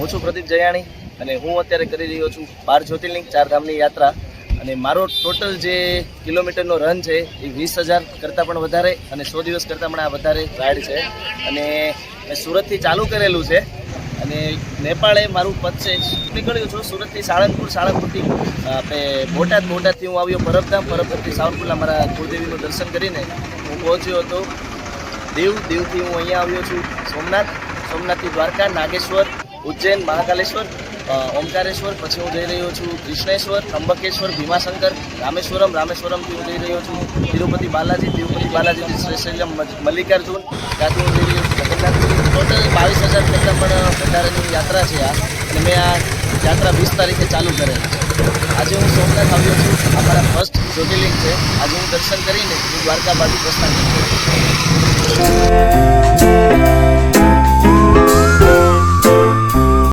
હું છું પ્રદીપ જયાણી અને હું અત્યારે કરી રહ્યો છું બાર જ્યોતિર્લિંગ, ચાર ધામની યાત્રા. અને મારો ટોટલ જે કિલોમીટરનો રન છે એ વીસ હજાર કરતાં પણ વધારે અને સો દિવસ કરતાં પણ આ વધારે રાઈડ છે. અને મેં સુરતથી ચાલુ કરેલું છે. અને નેપાળે મારું પદ છે. નીકળ્યું છું, સુરતથી સાળંગપુર, સાળંગપુરથી આપણે બોટાદ, બોટાદથી હું આવ્યો પરબધામ. પરબધામથી સાવરકુલા મારા કુળદેવીનું દર્શન કરીને હું પહોંચ્યો હતો. દીવ, દીવથી હું અહીંયા આવ્યો છું. સોમનાથ, સોમનાથથી દ્વારકા, નાગેશ્વર ઉજ્જૈન મહાકાલેશ્વર ઓમકારેશ્વર, પછી હું જઈ રહ્યો છું કૃષ્ણેશ્વર ત્રંબકેશ્વર ભીમાશંકર, રામેશ્વરમ, રામેશ્વરમથી હું જઈ રહ્યો છું તિરુપતિ બાલાજી, તિરુપતિ બાલાજીથી શ્રીશૈલમ મજ- મલ્લિકાર્જુન, ત્યાંથી હું જઈ રહ્યો છું જગન્નાથપુરી ટોટલ બાવીસ હજાર કરતાં પણ વધારેની યાત્રા છે આ, અને મેં આ યાત્રા વીસ તારીખે ચાલુ કરેલી છે. આજે હું સોમનાથ આવ્યો છું, આ મારા ફર્સ્ટ જ્યોતિર્લિંગ છે. આજે હું દર્શન કરીને દ્વારકા બાજુ પ્રસ્થાન કરું